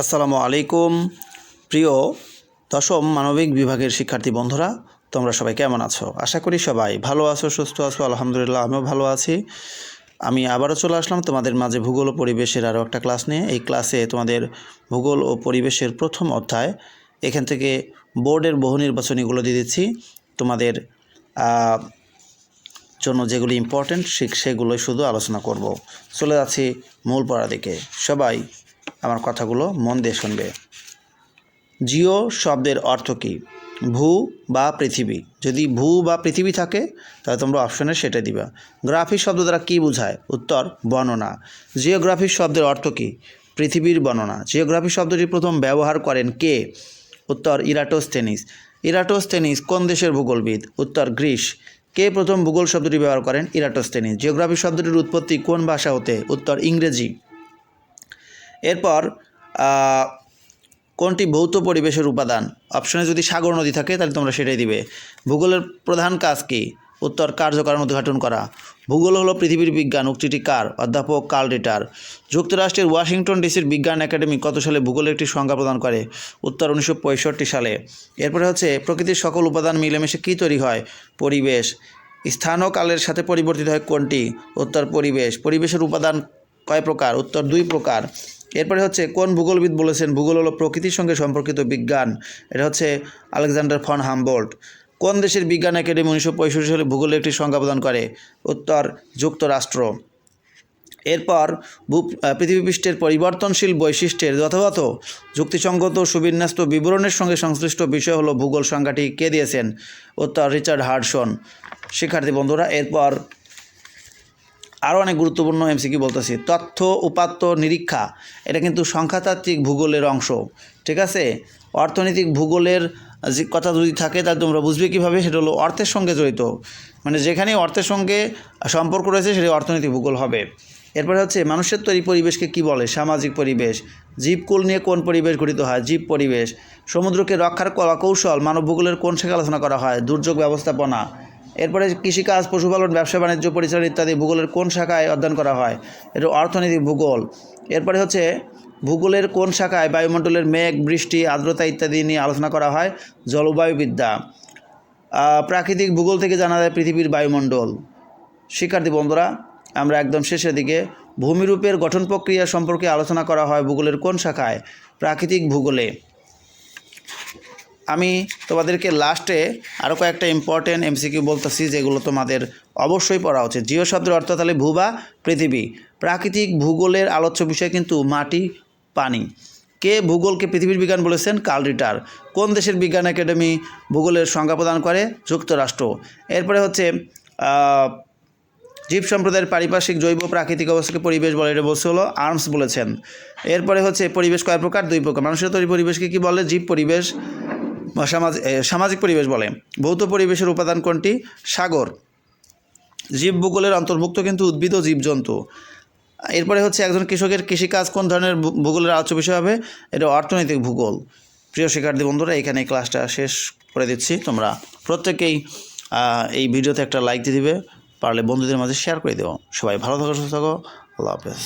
আসসালামু আলাইকুম। প্রিয় দশম মানবিক বিভাগের শিক্ষার্থী বন্ধুরা, তোমরা সবাই কেমন আছো? আশা করি সবাই ভালো আছো, সুস্থ আছো, আলহামদুলিল্লাহ আমিও ভালো আছি। আমি আবারও চলে আসলাম তোমাদের মাঝে ভূগোল ও পরিবেশের আরও একটা ক্লাস নিয়ে। এই ক্লাসে তোমাদের ভূগোল ও পরিবেশের প্রথম অধ্যায়, এখান থেকে বোর্ডের বহু নির্বাচনীগুলো দিয়ে দিচ্ছি। তোমাদের জন্য যেগুলি ইম্পর্টেন্ট সেগুলোই শুধু আলোচনা করব। চলে যাচ্ছি মূল পড়া দিকে। সবাই আমার কথাগুলো মন দিয়ে শুনবে। জিও শব্দের অর্থ কী? ভূ বা পৃথিবী। যদি ভূ বা পৃথিবী থাকে, তাহলে তোমরা অপশনে সেটা দিবা। গ্রাফি শব্দ দ্বারা কী বোঝায়? উত্তর, বর্ণনা। জিওগ্রাফি শব্দের অর্থ কী? পৃথিবীর বর্ণনা। জিওগ্রাফি শব্দটি প্রথম ব্যবহার করেন কে? উত্তর ইরাটোস্থেনিস ইরাটোস্থেনিস কোন দেশের ভূগোলবিদ? উত্তর, গ্রিস। কে প্রথম ভূগোল শব্দটি ব্যবহার করেন? ইরাটোস্থেনিস জিওগ্রাফি শব্দটির উৎপত্তি কোন ভাষা হতে? উত্তর, ইংরেজি। এরপর কোনটি ভৌত পরিবেশের উপাদান? অপশনে যদি সাগর নদী থাকে, তাহলে তোমরা সেটাই দিবে। ভূগোলের প্রধান কাজ কি? উত্তর, কার্যকারণ উদ্ঘাটন করা। ভূগোল হলো পৃথিবীর বিজ্ঞান, উক্তিটি কার? অধ্যাপক কার্ল রিটার। যুক্তরাষ্ট্রের ওয়াশিংটন ডিসির বিজ্ঞান একাডেমি কত সালে ভূগোলের একটি সংজ্ঞা প্রদান করে? উত্তর, উনিশশো পঁয়ষট্টি সালে। এরপরে হচ্ছে, প্রকৃতির সকল উপাদান মিলেমিশে কী তৈরি হয়? পরিবেশ। স্থান ও কালের সাথে পরিবর্তিত হয় কোনটি? উত্তর, পরিবেশ। পরিবেশের উপাদান কয় প্রকার? উত্তর, দুই প্রকার। এরপরে হচ্ছে কোন ভূগোলবিদ বলেছেন ভূগোল হলো প্রকৃতির সঙ্গে সম্পর্কিত বিজ্ঞান? এটা হচ্ছে আলেকজান্ডার ফন হামবোল্ট। কোন দেশের বিজ্ঞান একাডেমি উনিশশো পঁয়ষট্টি সালে ভূগোলের একটি সংজ্ঞা প্রদান করে? উত্তর, যুক্তরাষ্ট্র। এরপর, ভূ পৃথিবীপৃষ্ঠের পরিবর্তনশীল বৈশিষ্ট্যের যথাযথ যুক্তিসঙ্গত সুবিন্যস্ত বিবরণের সঙ্গে সংশ্লিষ্ট বিষয় হলো ভূগোল সংজ্ঞাটি কে দিয়েছেন? উত্তর, রিচার্ড হার্ডসন শিক্ষার্থী বন্ধুরা, এরপর আরও অনেক গুরুত্বপূর্ণ এমসিকিউ বলতেছি, তথ্য, উপাত্ত, নিরীক্ষা, এটা কিন্তু সংখ্যাতাত্ত্বিক ভূগোলের অংশ, ঠিক আছে? অর্থনৈতিক ভূগোলের যে কথা যদি থাকে, তাহলে তোমরা বুঝবে কীভাবে? সেটা হলো অর্থের সঙ্গে জড়িত। মানে যেখানে অর্থের সঙ্গে সম্পর্ক রয়েছে সেটি অর্থনৈতিক ভূগোল হবে। এরপরে হচ্ছে, মানুষের তৈরি পরিবেশকে কি বলে? সামাজিক পরিবেশ। জীবকুল নিয়ে কোন পরিবেশ গঠিত হয়? জীব পরিবেশ। সমুদ্রকে রক্ষার কলা কৌশল মানব ভূগোলের কোন শাখা আলোচনা করা হয়? দুর্যোগ ব্যবস্থাপনা। এরপরে কৃষিকাজ, পশুপালন, ব্যবসা বাণিজ্য, পরিচালনা ইত্যাদি ভূগোলের কোন শাখায় অধ্যয়ন করা হয়? এটা অর্থনীতি, ভূগোল। এরপরে হচ্ছে, ভূগোলের কোন শাখায় বায়ুমণ্ডলের মেঘ, বৃষ্টি, আর্দ্রতা ইত্যাদি নিয়ে আলোচনা করা হয়? জলবায়ুবিদ্যা। প্রাকৃতিক ভূগোল থেকে জানা যায় পৃথিবীর বায়ুমণ্ডল। শিক্ষার্থী বন্ধুরা, আমরা একদম শেষের দিকে, ভূমিরূপের গঠন প্রক্রিয়া সম্পর্কে আলোচনা করা হয় ভূগোলের কোন শাখায়? প্রাকৃতিক ভূগোলে। আমি তোমাদেরকে লাস্টে আরও কয়েকটা ইম্পর্টেন্ট এমসিকিউ বলতেছি, যেগুলো তোমাদের অবশ্যই পড়া উচিত। জিও শব্দের অর্থ তাহলে ভূ বা পৃথিবী। প্রাকৃতিক ভূগোলের আলোচ্য বিষয় কিন্তু মাটি, পানি। কে ভূগোলকে পৃথিবীর বিজ্ঞান বলেছেন? Carl Ritter. কোন দেশের বিজ্ঞান একাডেমি ভূগোলের সংজ্ঞা প্রদান করে? যুক্তরাষ্ট্র। এরপরে হচ্ছে জীব সম্প্রদায়ের পারিপার্শ্বিক জৈব প্রাকৃতিক অবস্থাকে পরিবেশ বলে এটা বলছে হলো আর্মস বলেছেন। এরপরে হচ্ছে, পরিবেশ কয় প্রকার? দুই প্রকার। মানুষের তৈরি পরিবেশকে কি বলে? জীব পরিবেশ। সামাজিক পরিবেশ বলে। ভৌত পরিবেশের উপাদান কোনটি? সাগর। জীব ভূগোলের অন্তর্ভুক্ত কিন্তু উদ্ভিদ ও জীবজন্তু। এরপরে হচ্ছে একজন কৃষকের কৃষিকাজ কোন ধরনের ভূগোলের আলোচ্য বিষয় হবে? এটা অর্থনৈতিক ভূগোল। প্রিয় শিক্ষার্থী বন্ধুরা, এখানে ক্লাসটা শেষ করে দিচ্ছি। তোমরা প্রত্যেকেই এই ভিডিওতে একটা লাইক দিয়ে দিবে। পারলে বন্ধুদের মাঝে শেয়ার করে দেবো সবাই ভালো থাকো, সুস্থ থাকো। আল্লাহ হাফেজ।